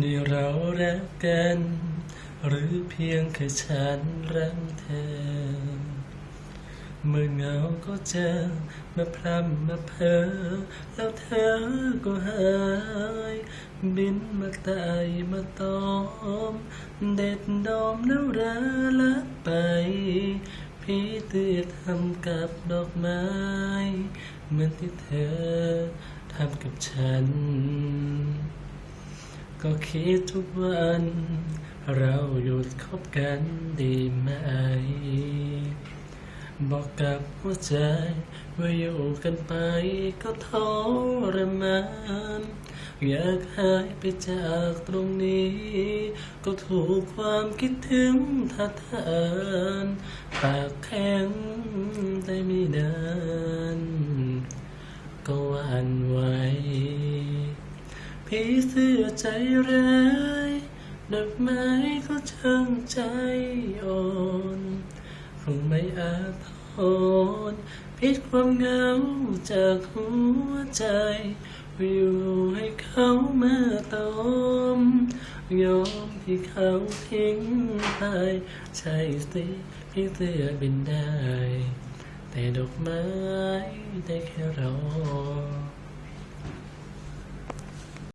นี่เรารักกัน หรือเพียงแค่ฉันรักเธอ เมื่อเหงาก็เจอมาพรำมาเพ้อแล้วเธอก็หายบินมาตายมาตอม เด็ดดอมแล้วราละไปพี่เตือทำกับดอกไม้เหมือนที่เธอทำกับฉัน ก็คิดทุกวัน เราหยุดคบกันดีไหม บอกกับหัวใจว่าอยู่กันไปก็ทรมานอยากหายไปจากตรงนี้ ก็ถูกความคิดถึงทัดทานปากแข็งได้ไม่นาน พี่เสื้อใจร้ายดอกไม้ก็ช่างใจอ่อนคงไม่อาจทนพิษความเหงาจากหัวใจวิวให้เขามาตอมยอมที่เขาทิ้งไปใช่สิพี่เสื้อบินได้ แต่ดอกไม้ได้แค่รอ